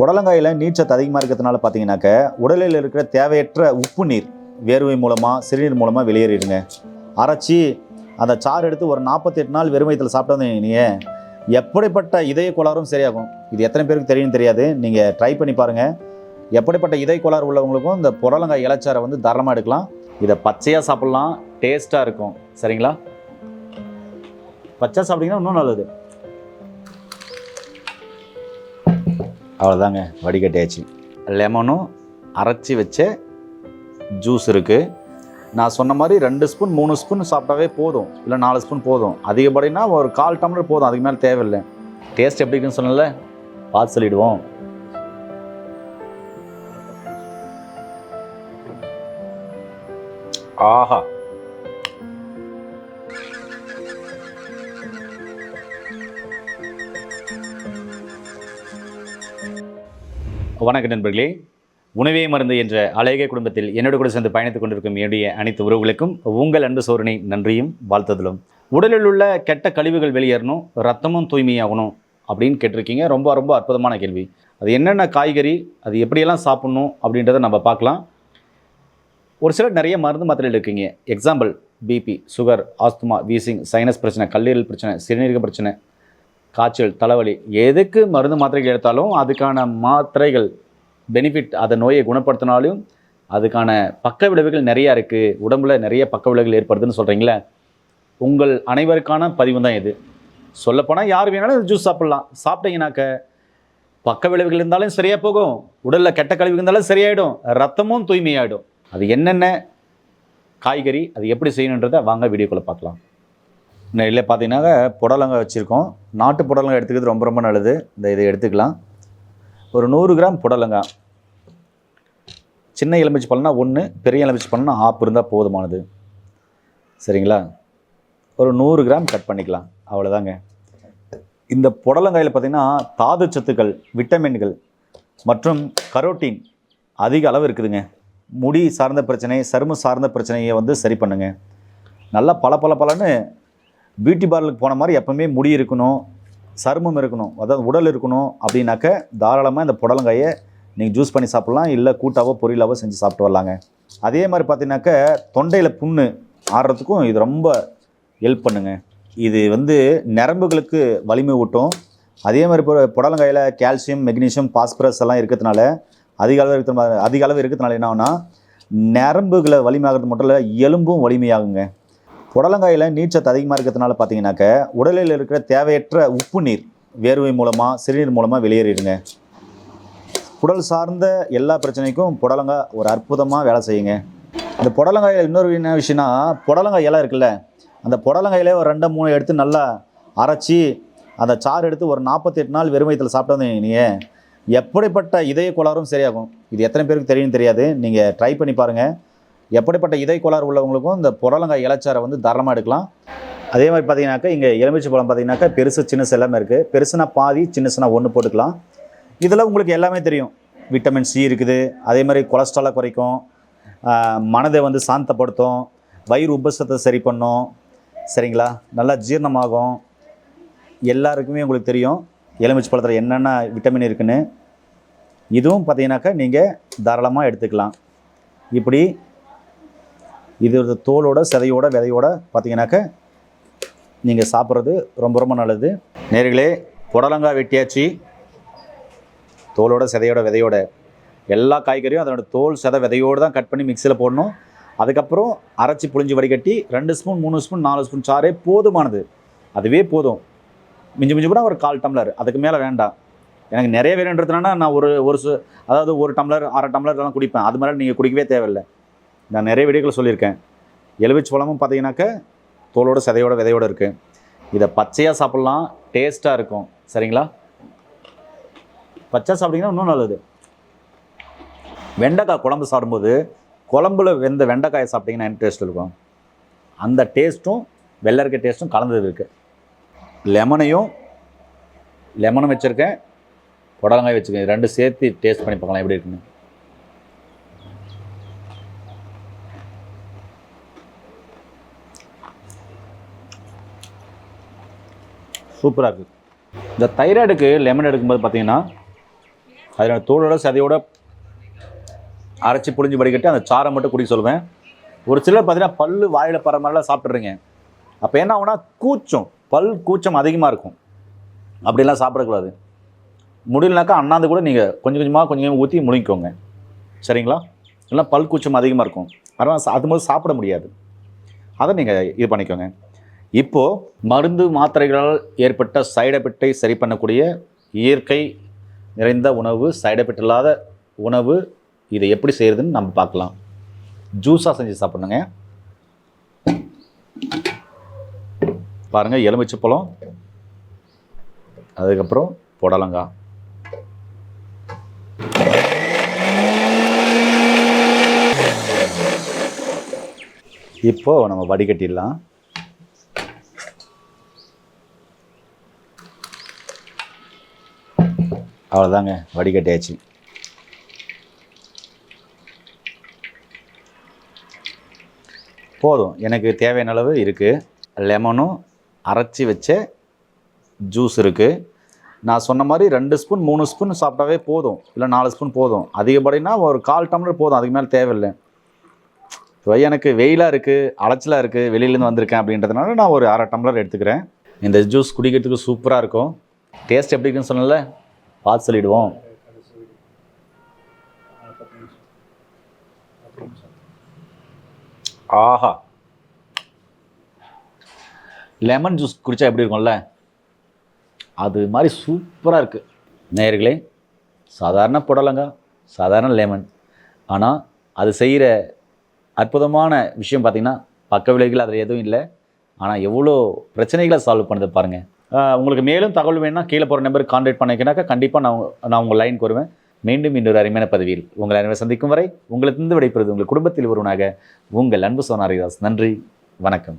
புடலங்காயில் நீர்ச்சத்து அதிகமாக இருக்கிறதுனால பார்த்தீங்கன்னாக்க உடலில் இருக்கிற தேவையற்ற உப்பு நீர் வேர்வை மூலமாக சிறுநீர் மூலமாக வெளியேறிடுங்க. அரைச்சி அந்த சாறு எடுத்து ஒரு நாற்பத்தெட்டு நாள் வெறும் வயிற்றில் சாப்பிட்டு வந்தீங்க எப்படிப்பட்ட இதய கோளாறும் சரியாகும். இது எத்தனை பேருக்கு தெரியும் தெரியாது. நீங்கள் ட்ரை பண்ணி பாருங்கள் எப்படிப்பட்ட இதய கோளாறு உள்ளவங்களுக்கும் இந்த புடலங்காய் இலச்சாரை வந்து தாராளமாக எடுக்கலாம். இதை பச்சையாக சாப்பிட்லாம் டேஸ்ட்டாக இருக்கும். சரிங்களா? பச்சை சாப்பிட்டீங்கன்னா இன்னும் நல்லது. அவ்வளோதாங்க வடிகட்டியாச்சு. லெமனும் அரைச்சி வச்ச ஜூஸ் இருக்குது நான் சொன்ன மாதிரி ரெண்டு ஸ்பூன் மூணு ஸ்பூன் சாப்பிட்டாவே போதும். இல்லை நாலு ஸ்பூன் போதும். அதிகப்படினா ஒரு கால் டம்ளர் போதும். அதுக்கு மேலே தேவையில்லை. டேஸ்ட் எப்படி இருக்குன்னு சொன்னல பார்த்து சொல்லிடுவோம். ஆஹா. வணக்க நண்பர்களே. உணவே மருந்து என்ற அழகிய குடும்பத்தில் என்னோட கூட சேர்ந்து பயணித்துக் கொண்டிருக்கும் என்னுடைய அனைத்து உறவுகளுக்கும் உங்கள் அன்பு சோதனை நன்றியும் வாழ்த்துதலும். உடலில் உள்ள கெட்ட கழிவுகள் வெளியேறணும் ரத்தமும் தூய்மையாகணும் அப்படின்னு கேட்டிருக்கீங்க. ரொம்ப ரொம்ப அற்புதமான கேள்வி. அது என்னென்ன காய்கறி அது எப்படியெல்லாம் சாப்பிட்ணும் அப்படின்றத நம்ம பார்க்கலாம். ஒரு சிலர் நிறைய மருந்து மாத்திரையில் இருக்கீங்க example BP sugar asthma wheezing sinus பிரச்சனை கல்லீரல் பிரச்சனை சிறுநீரக பிரச்சனை காய்ச்சல் தலைவலி எதுக்கு மருந்து மாத்திரைகள் எடுத்தாலும் அதுக்கான மாத்திரைகள் பெனிஃபிட் அதை நோயை குணப்படுத்தினாலும் அதுக்கான பக்க விளைவுகள் நிறையா இருக்குது உடம்புல நிறைய பக்க விளைவுகள் ஏற்படுதுன்னு சொல்கிறீங்களே உங்கள் அனைவருக்கான பதிவு தான் இது. சொல்லப்போனால் யார் வேணாலும் ஜூஸ் சாப்பிட்லாம். சாப்பிட்டீங்கனாக்க பக்க விளைவுகள் இருந்தாலும் சரியாக போகும். உடலில் கெட்ட கழிவு இருந்தாலும் சரியாயிடும். ரத்தமும் தூய்மையாயிடும். அது என்னென்ன காய்கறி அது எப்படி செய்யணுன்றதை வாங்க வீடியோக்குள்ளே பார்க்கலாம். இல்லை பார்த்தீங்கன்னாக்க புடலங்காய் வச்சுருக்கோம். நாட்டு புடலங்காய் எடுத்துக்கிறது ரொம்ப ரொம்ப நல்லது. இந்த இதை எடுத்துக்கலாம். ஒரு நூறு கிராம் புடலங்காய். சின்ன எலுமிச்சை பழம்னா ஒன்று பெரிய எலுமிச்சை பழம்னா ஆப்பு இருந்தால் போதுமானது. சரிங்களா? ஒரு நூறு கிராம் கட் பண்ணிக்கலாம். அவ்வளோதாங்க இந்த புடலங்காயில் பார்த்தீங்கன்னா தாது சத்துக்கள் விட்டமின்கள் மற்றும் கரோட்டின் அதிக அளவு இருக்குதுங்க. முடி சார்ந்த பிரச்சனை சரும சார்ந்த பிரச்சனையை வந்து சரி பண்ணுங்க. நல்லா பல பல பலன்னு பியூட்டி பார்லருக்கு போன மாதிரி எப்பவுமே முடி இருக்கணும் சருமம் இருக்கணும் அதாவது உடல் இருக்கணும் அப்படின்னாக்க தாராளமாக இந்த புடலங்காயை நீங்கள் ஜூஸ் பண்ணி சாப்பிட்லாம் இல்லை கூட்டாவோ பொரியலாவோ செஞ்சு சாப்பிட்டு வரலாங்க. அதே மாதிரி பார்த்தீங்கன்னாக்க தொண்டையில் புண்ணு ஆடுறதுக்கும் இது ரொம்ப ஹெல்ப் பண்ணுங்க. இது வந்து நரம்புகளுக்கு வலிமை ஊட்டும். அதே மாதிரி இப்போ புடலங்காயில் கால்சியம் மெக்னீஷியம் பாஸ்பரஸ் எல்லாம் இருக்கிறதுனால அதிக அளவு இருக்கிற அதிக அளவு இருக்கிறதுனால என்ன ஆகும்னா நரம்புகளை வலிமையாகிறது மட்டும் இல்லை எலும்பும் வலிமையாகுங்க. புடலங்காயில் நீர்ச்சத்து அதிகமாக இருக்கிறதுனால பார்த்தீங்கன்னாக்க உடலில் இருக்கிற தேவையற்ற உப்பு நீர் வேர்வை மூலமாக சிறுநீர் மூலமாக வெளியேறிடுங்க. குடல் சார்ந்த எல்லா பிரச்சனைக்கும் புடலங்காய் ஒரு அற்புதமாக வேலை செய்யுங்க. இந்த புடலங்காயில் இன்னொரு என்ன விஷயம்னா புடலங்காய் இலை இருக்குல்ல அந்த புடலங்காயிலே ஒரு ரெண்டு மூணு எடுத்து நல்லா அரைச்சி அந்த சாறு எடுத்து ஒரு நாற்பத்தெட்டு நாள் வெறும் சாப்பிட்டா நீங்கள் எப்படிப்பட்ட இதய கோளாறும் சரியாகும். இது எத்தனை பேருக்கு தெரியும் தெரியாது. நீங்கள் ட்ரை பண்ணி பாருங்கள் எப்படிப்பட்ட இதை கோளாறு உள்ளவங்களுக்கும் இந்த புடலங்காய் இலைச்சாரை வந்து தாராளமாக எடுக்கலாம். அதே மாதிரி பார்த்தீங்கன்னாக்கா இங்கே எலுமிச்சை பழம் பார்த்தீங்கன்னாக்கா பெருசு சின்னசு எல்லாமே இருக்குது பெருசுனா பாதி சின்னசுனா ஒன்று போட்டுக்கலாம். இதில் உங்களுக்கு எல்லாமே தெரியும். விட்டமின் சி இருக்குது. அதே மாதிரி கொலஸ்ட்ராலை குறைக்கும். மனதை வந்து சாந்தப்படுத்தும். வயிறு உபசத்தை சரி பண்ணும். சரிங்களா? நல்லா ஜீரணமாகும். எல்லாருக்குமே உங்களுக்கு தெரியும் எலுமிச்சை பழத்தில் என்னென்ன விட்டமின் இருக்குன்னு. இதுவும் பார்த்தீங்கன்னாக்கா நீங்கள் தாராளமாக எடுத்துக்கலாம். இப்படி இது தோலோட சதையோட விதையோட பார்த்தீங்கன்னாக்க நீங்கள் சாப்பிட்றது ரொம்ப ரொம்ப நல்லது. நேர்களே புடலங்காய் வெட்டியாச்சு. தோலோட சதையோட விதையோட எல்லா காய்கறியும் அதனோட தோல் சதை விதையோடு தான் கட் பண்ணி மிக்சியில் போடணும். அதுக்கப்புறம் அரைச்சி புளிஞ்சு வடிகட்டி ரெண்டு ஸ்பூன் மூணு ஸ்பூன் நாலு ஸ்பூன் சாரே போதுமானது. அதுவே போதும். மிஞ்சி மிஞ்சி கூட ஒரு கால் டம்ளர் அதுக்கு மேலே வேண்டாம். எனக்கு நிறைய வேணுன்றதுனா நான் ஒரு ஒரு சு அதாவது ஒரு டம்ளர் அரை டம்ளர் தான் குடிப்பேன். அது மாதிரி நீங்கள் குடிக்கவே தேவையில்லை. நான் நிறைய வீடியோக்கள் சொல்லியிருக்கேன். எலுமிச்சை பழமும் பார்த்தீங்கன்னாக்க தோலோட சதையோட விதையோட இருக்குது இதை பச்சையாக சாப்பிட்லாம் டேஸ்ட்டாக இருக்கும். சரிங்களா? பச்சை சாப்பிட்டிங்கன்னா இன்னும் நல்லது. வெண்டைக்காய் குழம்பு சாப்பிடும்போது குழம்புல வெந்த வெண்டைக்காயை சாப்பிட்டிங்கன்னா என்ன டேஸ்ட் இருக்கும்? அந்த டேஸ்ட்டும் வெள்ளரிக்க டேஸ்ட்டும் கலந்தது இருக்குது லெமனையும் லெமனும் வச்சுருக்கேன். புடலங்காய் வச்சுருக்கேன். ரெண்டு சேர்த்து டேஸ்ட் பண்ணி பார்க்கலாம் எப்படி இருக்குன்னு. சூப்பராக இருக்குது இந்த தைராய்டுக்கு லெமன் எடுக்கும்போது பார்த்தீங்கன்னா அதில் தோலோட சதையோட அரைச்சி புழிஞ்சு வடிகட்டி அந்த சாரை மட்டும் குடிக்க சொல்லுவேன். ஒரு சிலர் பார்த்தீங்கன்னா பல் வாயில் பற மாதிரிலாம் சாப்பிட்றீங்க அப்போ என்ன ஆகுனா கூச்சம் பல் கூச்சம் அதிகமாக இருக்கும். அப்படிலாம் சாப்பிடக்கூடாது. முடியலனாக்கா அண்ணாந்து கூட நீங்கள் கொஞ்சம் கொஞ்சமாக கொஞ்சம் கொஞ்சம் ஊற்றி முழுங்கிக்கோங்க. சரிங்களா? இல்லைனா பல் கூச்சம் அதிகமாக இருக்கும். அதனால் அது போது சாப்பிட முடியாது. அதை நீங்கள் இது பண்ணிக்கோங்க. இப்போது மருந்து மாத்திரைகளால் ஏற்பட்ட சைடு எஃபெக்டை சரி பண்ணக்கூடிய இயற்கை நிறைந்த உணவு சைடு எஃபெக்ட் இல்லாத உணவு இதை எப்படி செய்கிறதுன்னு நம்ம பார்க்கலாம். ஜூஸாக செஞ்சு சாப்பிடணுங்க. பாருங்கள் எலுமிச்சை பழம். அதுக்கப்புறம் புடலங்காய். இப்போது நம்ம வடிகட்டிடலாம். அவ்வளோதாங்க வடிகட்டியாச்சு. போதும் எனக்கு தேவையான அளவு இருக்குது லெமனும் அரைச்சி வச்ச ஜூஸ் இருக்குது நான் சொன்ன மாதிரி ரெண்டு ஸ்பூன் மூணு ஸ்பூன் சாப்பிட்டாவே போதும் இல்லை நாலு ஸ்பூன் போதும். அதிகப்படினா ஒரு கால் டம்ளர் போதும் அதுக்கு மேலே தேவையில்லை. இப்போ எனக்கு வெயிலாக இருக்குது அலைச்சலாக இருக்குது வெளியிலேருந்து வந்திருக்கேன் அப்படின்றதுனால நான் ஒரு அரை டம்ளர் எடுத்துக்கிறேன். இந்த ஜூஸ் குடிக்கிறதுக்கு சூப்பராக இருக்கும். டேஸ்ட் எப்படி இருக்குன்னு சொன்னல பார்த்து சொல்லிடுவோம். ஆஹா. லெமன் ஜூஸ் குடித்தா எப்படி இருக்கும்ல? அது மாதிரி சூப்பராக இருக்குது நேயர்களே சாதாரண புடலங்காய் சாதாரண லெமன் ஆனால் அது செய்கிற அற்புதமான விஷயம் பார்த்திங்கன்னா பக்க விளைவுகள் அதில் எதுவும் இல்லை. ஆனால் எவ்வளோ பிரச்சனைகளை சால்வ் பண்ணுது பாருங்கள் உங்களுக்கு மேலும் தகவல் வேணும்னா கீழே போகிற நம்பருக்கு கான்டாக்ட் பண்ணிக்கினாக்கா கண்டிப்பாக நான் நான் உங்கள் லைனுக்கு வருவேன். மீண்டும் இன்னொரு அருமையான பதவியில் உங்களை அனைவரை சந்திக்கும் வரை உங்களிடத்திலிருந்து விடைபெறுவது உங்கள் குடும்பத்தில் ஒருவனாக உங்கள் அன்பு சோனாரிதாஸ். நன்றி வணக்கம்.